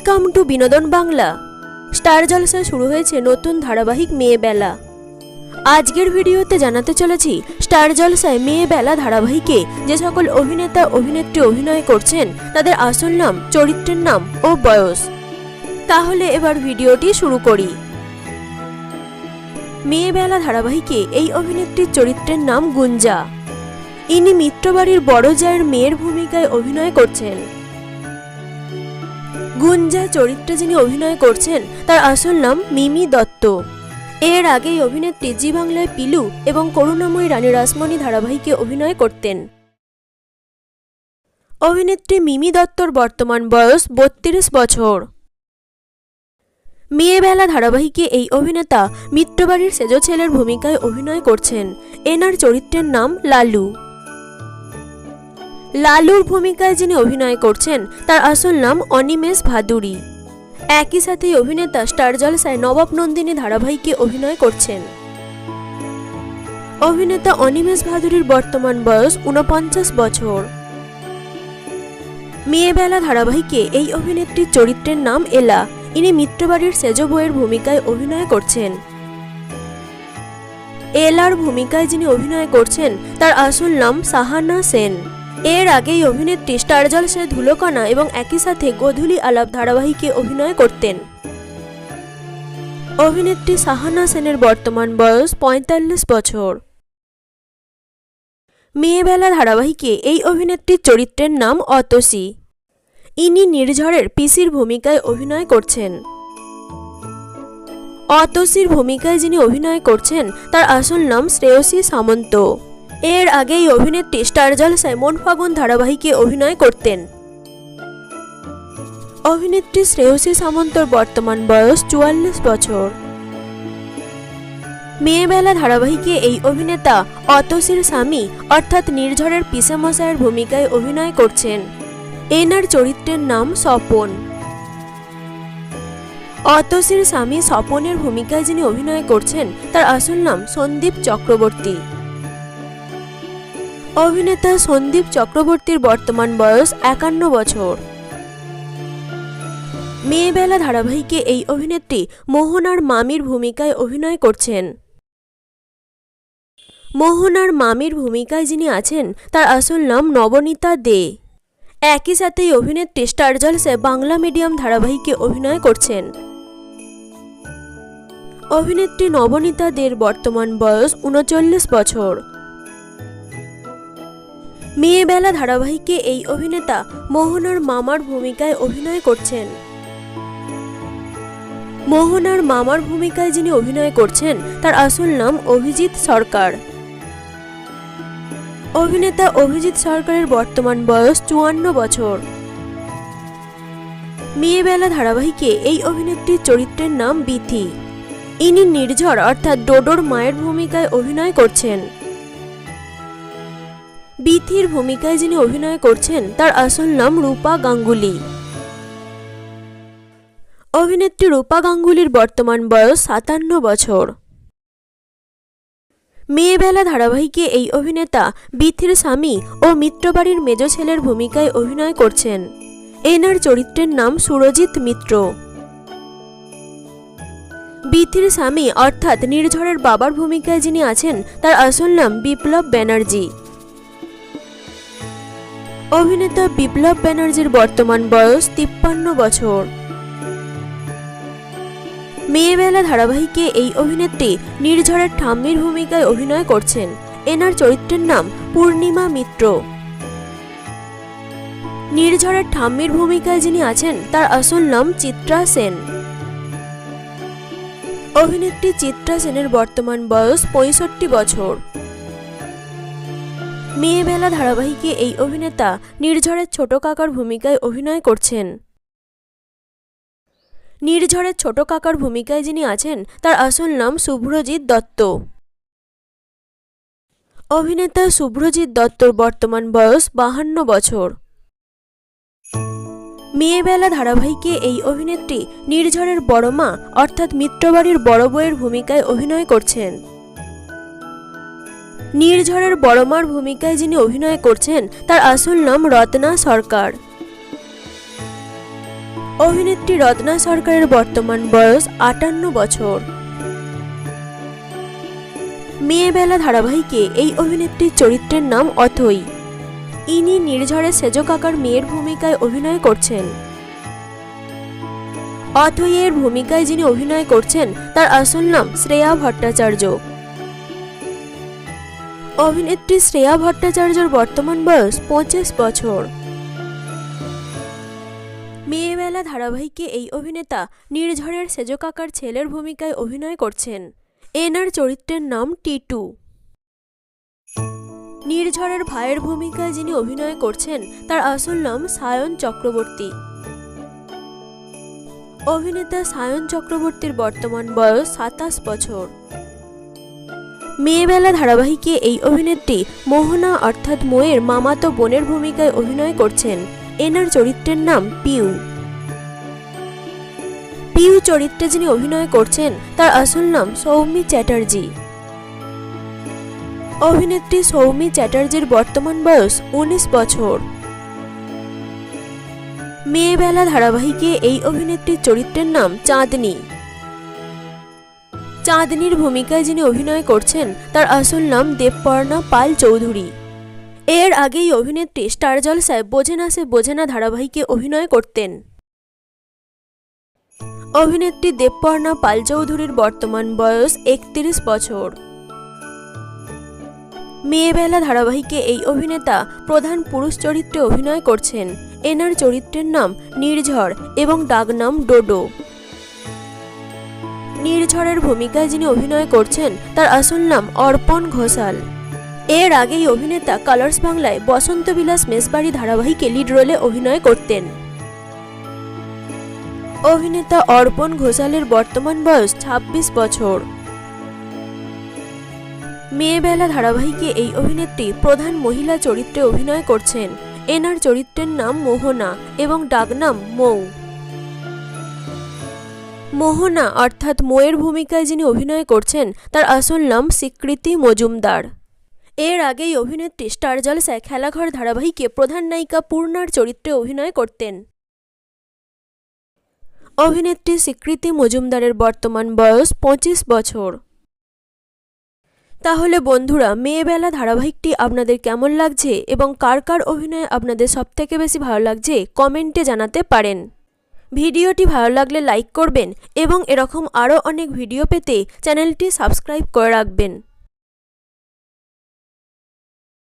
Welcome to বিনোদন Bangla star জলসায় শুরু হয়েছে নতুন ধারাবাহিক মেয়ে বেলা। আজকের ভিডিওতে জানাতে চলেছি স্টার জলসায় মেয়ে বেলা ধারাবাহিকে যে সকল অভিনেতা, অভিনেত্রী অভিনয় করছেন, তাদের আসল নাম, চরিত্রের নাম ও বয়স। তাহলে এবার ভিডিওটি শুরু করি। মেয়ে বেলা ধারাবাহিকে এই অভিনেত্রীর চরিত্রের নাম গুঞ্জা। ইনি মিত্রবাড়ির বড় জায়ের মেয়ের ভূমিকায় অভিনয় করছেন। গুঞ্জা চরিত্রে যিনি অভিনয় করছেন, তার আসল নাম মিমি দত্ত। এর আগেই অভিনেত্রী জি বাংলায় পিলু এবং করুণাময়ী রানী রাসমণি ধারাবাহিকে অভিনয় করতেন। অভিনেত্রী মিমি দত্তর বর্তমান বয়স বত্রিশ বছর। মেয়েবেলা ধারাবাহিকে এই অভিনেতা মিত্রবাড়ির সেজ ছেলের ভূমিকায় অভিনয় করছেন। এনার চরিত্রের নাম লালু। লালুর ভূমিকায় যিনি অভিনয় করছেন, তার আসল নাম অনিমেষ ভাদুরী। একই সাথে অভিনেতা স্টার জলসায় নবাব নন্দিনী ধারাবাহিকে অভিনয় করছেন। অভিনেতা অনিমেষ ভাদুরীর বর্তমান বয়স উনপঞ্চাশ বছর। মেয়েবেলা ধারাবাহিকে এই অভিনেত্রীর চরিত্রের নাম এলা। ইনি মিত্রবাড়ির সেজ বইয়ের ভূমিকায় অভিনয় করছেন। এলার ভূমিকায় যিনি অভিনয় করছেন, তার আসল নাম সাহানা সেন। এর আগেই অভিনেত্রী স্টার জলসায় ধুলোকণা এবং একই সাথে গোধূলি আলাপ ধারাবাহিকে অভিনয় করতেন। অভিনেত্রী সাহানা সেনের বর্তমান বয়স পঁয়তাল্লিশ বছর। মেয়েবেলা ধারাবাহিকে এই অভিনেত্রীর চরিত্রের নাম অতসী। ইনি নির্ঝরের পিসির ভূমিকায় অভিনয় করছেন। অতসীর ভূমিকায় যিনি অভিনয় করছেন, তার আসল নাম শ্রেয়সী সামন্ত। এর আগেই অভিনেত্রী স্টার জলসায় মন ফাগুন ধারাবাহিকে অভিনয় করতেন। অভিনেত্রী শ্রেয়সী সামন্তর বর্তমান বয়স চুয়াল্লিশ বছর। মেয়েবেলা ধারাবাহিকে এই অভিনেতা অতসীর স্বামী অর্থাৎ নির্ঝরের পিসেমশায়ের ভূমিকায় অভিনয় করছেন। এনার চরিত্রের নাম স্বপন। অতসীর স্বামী স্বপনের ভূমিকায় যিনি অভিনয় করছেন, তার আসল নাম সন্দীপ চক্রবর্তী। অভিনেতা সন্দীপ চক্রবর্তীর বর্তমান বয়স একান্ন বছর। মেয়েবেলা ধারাবাহিকে এই অভিনেত্রী মোহনার মামির ভূমিকায় অভিনয় করছেন। মোহনার মামির ভূমিকায় যিনি আছেন, তার আসল নাম নবনীতা দে। একই সাথে এই অভিনেত্রী স্টার জলসে বাংলা মিডিয়াম ধারাবাহিকে অভিনয় করছেন। অভিনেত্রী নবনীতা দের বর্তমান বয়স উনচল্লিশ বছর। মেয়েবেলা ধারাবাহিকে এই অভিনেতা মোহনার মামার ভূমিকায় অভিনয় করছেন। মোহনার মামার ভূমিকায় যিনি অভিনয় করছেন, তার আসল নাম অভিজিৎ সরকার। অভিনেতা অভিজিৎ সরকারের বর্তমান বয়স চুয়ান্ন বছর। মেয়েবেলা ধারাবাহিকে এই অভিনেত্রীর চরিত্রের নাম বিথি। ইনি নির্ঝর অর্থাৎ ডোডোর মায়ের ভূমিকায় অভিনয় করছেন। বিথির ভূমিকায় যিনি অভিনয় করছেন, তার আসল নাম রূপা গাঙ্গুলি। অভিনেত্রী রূপা গাঙ্গুলির বর্তমান বয়স সাতান্ন বছর। মেয়েবেলা ধারাবাহিকে এই অভিনেতা বিথির স্বামী ও মিত্রবাড়ির মেজ ছেলের ভূমিকায় অভিনয় করছেন। এনার চরিত্রের নাম সুরজিৎ মিত্র। বিথির স্বামী অর্থাৎ নির্ঝরের বাবার ভূমিকায় যিনি আছেন, তার আসল নাম বিপ্লব ব্যানার্জি। অভিনেতা বিপ্লব ব্যানার্জির বর্তমান বয়স তিপ্পান্ন বছর। মেয়েবেলা ধারাবাহিকে এই অভিনেত্রী নির্ঝরের ঠাম্মির ভূমিকায় অভিনয় করছেন। এনার চরিত্রের নাম পূর্ণিমা মিত্র। নির্ঝরের ঠাম্মির ভূমিকায় যিনি আছেন, তার আসল নাম চিত্রা সেন। অভিনেত্রী চিত্রা সেনের বর্তমান বয়স পঁয়ষট্টি বছর। মেয়েবেলা ধারাবাহিকে এই অভিনেতা নির্ঝরের ছোট কাকার ভূমিকায় অভিনয় করছেন। নির্ঝরের ছোট কাকার ভূমিকায় যিনি আছেন, তার আসল নাম শুভ্রজিৎ দত্ত। অভিনেতা শুভ্রজিৎ দত্তর বর্তমান বয়স বাহান্ন বছর। মেয়েবেলা ধারাবাহিকে এই অভিনেত্রী নির্ঝরের বড় মা, অর্থাৎ মিত্রবাড়ির বড় বউয়ের ভূমিকায় অভিনয় করছেন। নির্ঝরের বড়মার ভূমিকায় যিনি অভিনয় করছেন, তার আসল নাম রত্না সরকার। অভিনেত্রী রত্না সরকারের বর্তমান বয়স আটান্ন বছর। মেয়েবেলা ধারাবাহিকে এই অভিনেত্রীর চরিত্রের নাম অথই। ইনি নির্ঝরে সেজ কাকার মেয়ের ভূমিকায় অভিনয় করছেন। অথইয়ের ভূমিকায় যিনি অভিনয় করছেন, তার আসল নাম শ্রেয়া ভট্টাচার্য। অভিনেত্রী শ্রেয়া ভট্টাচার্যর বর্তমান বয়স পঁচিশ বছর। মেয়েবেলা ধারাবাহিকে এই অভিনেতা নির্ঝরের সেজ কাকার ছেলের ভূমিকায় অভিনয় করছেন। এনার চরিত্রের নাম টিটু। নির্ঝরের ভাইয়ের ভূমিকায় যিনি অভিনয় করছেন, তার আসল নাম সায়ন চক্রবর্তী। অভিনেতা সায়ন চক্রবর্তীর বর্তমান বয়স সাতাশ বছর। মেয়েবেলা ধারাবাহিকে এই অভিনেত্রী মোহনা অর্থাৎ মোয়ের মামাতো বোনের ভূমিকায় অভিনয় করছেন। এনার চরিত্রের নাম পিউ। পিউ চরিত্রে যিনি অভিনয় করছেন, তার আসল নাম সৌমি চ্যাটার্জি। অভিনেত্রী সৌমি চ্যাটার্জির বর্তমান বয়স উনিশ বছর। মেয়েবেলা ধারাবাহিকে এই অভিনেত্রীর চরিত্রের নাম চাঁদনি। চাঁদনির ভূমিকায় যিনি অভিনয় করছেন, তার আসল নাম দেবপর্ণা পাল চৌধুরী। এর আগেই অভিনেত্রী স্টার জলসায় বোঝে না সে বোঝে না ধারাবাহিকে অভিনয় করতেন। অভিনেত্রী দেবপর্ণা পাল চৌধুরীর বর্তমান বয়স একত্রিশ বছর। মেয়েবেলা ধারাবাহিকে এই অভিনেতা প্রধান পুরুষ চরিত্রে অভিনয় করছেন। এনার চরিত্রের নাম নির্ঝর এবং ডাকনাম ডোডো। নির্ঝরের ভূমিকায় যিনি অভিনয় করছেন, তার আসল নাম অর্পণ ঘোষাল। এর আগেই অভিনেতা কালার্স বাংলায় বসন্ত বিলাস মেসবাড়ি ধারাবাহিকে লিড রোলে অভিনয় করতেন। অভিনেতা অর্পণ ঘোষালের বর্তমান বয়স ২৬ বছর। মেয়েবেলা ধারাবাহিকে এই অভিনেত্রী প্রধান মহিলা চরিত্রে অভিনয় করছেন। এনার চরিত্রের নাম মোহনা এবং ডাকনাম মৌ। মোহনা, অর্থাৎ মোয়ের ভূমিকায় যিনি অভিনয় করছেন, তার আসল নাম স্বীকৃতি মজুমদার। এর আগেই অভিনেত্রী স্টার জলসায় খেলাঘর ধারাবাহিকে প্রধান নায়িকা পূর্ণার চরিত্রে অভিনয় করতেন। অভিনেত্রী স্বীকৃতি মজুমদারের বর্তমান বয়স পঁচিশ বছর। তাহলে বন্ধুরা, মেয়েবেলা ধারাবাহিকটি আপনাদের কেমন লাগছে এবং কার কার অভিনয় আপনাদের সবথেকে বেশি ভালো লাগছে, কমেন্টে জানাতে পারেন। ভিডিওটি ভালো লাগলে লাইক করবেন এবং এরকম আরও অনেক ভিডিও পেতে চ্যানেলটি সাবস্ক্রাইব করে রাখবেন।